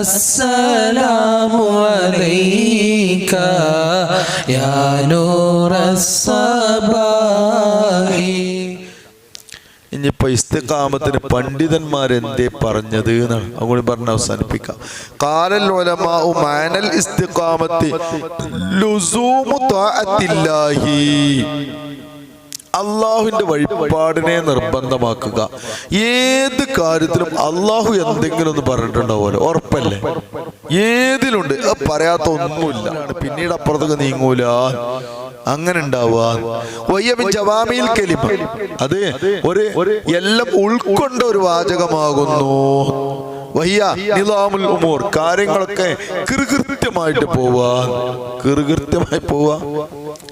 السلام عليك يا نور الصباح ഇനിയിപ്പോ ഇസ്തിഖാമത്തിന് പണ്ഡിതന്മാർ എന്തേ പറഞ്ഞത് എന്നാണ് അതുകൂടി പറഞ്ഞ് അവസാനിപ്പിക്കാം കാലൽ ഉലമാഉ മാനൽ ഇസ്തിഖാമത്തി ലുസൂമു ത്വാഅത്തില്ലാഹി അള്ളാഹുവിന്റെ വഴിപാടിനെ നിർബന്ധമാക്കുക. ഏത് കാര്യത്തിലും അള്ളാഹു എന്തെങ്കിലും ഒന്ന് പറഞ്ഞിട്ടുണ്ടാവുമല്ലോ. ഉറപ്പല്ലേ? ഏതിലുണ്ട്? പറയാത്ത ഒന്നുമില്ല. പിന്നീട് അപ്പുറത്തൊക്കെ നീങ്ങൂല. അങ്ങനെ ഉണ്ടാവുക. അത് ഒരു എല്ലാം ഉൾക്കൊണ്ട ഒരു വാചകമാകുന്നു. വഹിയ നിലാമുൽ ഉമൂർ. കാര്യങ്ങളൊക്കെ കൃകൃത്യമായിട്ട് പോവാ കൃകൃത്യമായി പോവാ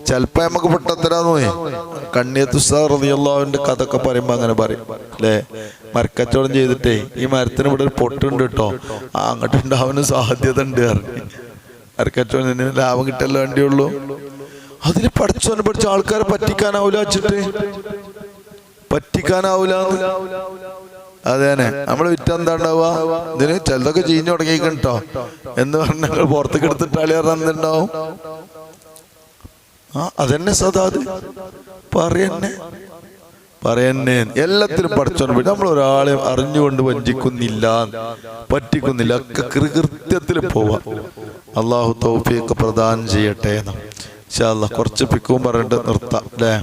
ചിലപ്പോ നമുക്ക് പൊട്ടത്തരാന്ന് കണ്ണിയത്ത് റളിയല്ലാഹുവിന്റെ കഥ ഒക്കെ പറയുമ്പോ അങ്ങനെ പറയും അല്ലേ മരക്കച്ചവടം ചെയ്തിട്ടേ ഈ മരത്തിന് ഇവിടെ ഒരു പൊട്ടുണ്ട് കേട്ടോ. ആ അങ്ങോട്ട് ഉണ്ടാവുന്ന സാധ്യത ഉണ്ട് പറഞ്ഞു. മരക്കച്ചവടം ലാഭം കിട്ടല്ല വേണ്ടിയുള്ളൂ? അതിന് പഠിച്ചോനെ പഠിച്ച ആൾക്കാരെ പറ്റിക്കാനാവൂല വെച്ചിട്ട്. പറ്റിക്കാനാവൂല. അതെ തന്നെ. നമ്മൾ വിറ്റ ഉണ്ടാവുക ഇതിന് ചിലതൊക്കെ ചീഞ്ഞു തുടങ്ങിക്കട്ടോ എന്ന് പറഞ്ഞ ഞങ്ങൾ പുറത്തേക്ക് എടുത്തിട്ടാളി പറഞ്ഞാൽ എന്തുണ്ടാവും ആ അതെന്നെ സദാത് പറയന്നെ. പറയന്നെ. എല്ലാത്തിലും പഠിച്ചോണ്ട് പോയി. നമ്മൾ ഒരാളെ അറിഞ്ഞുകൊണ്ട് വഞ്ചിക്കുന്നില്ല. പറ്റിക്കുന്നില്ല. ഒക്കെ കൃകൃത്യത്തിൽ പോവാ. അള്ളാഹു തൗഫീഖ് പ്രദാനം ചെയ്യട്ടെ എന്ന്. കുറച്ച് പിക്കും പറഞ്ഞിട്ട് നിർത്താം അല്ലേ?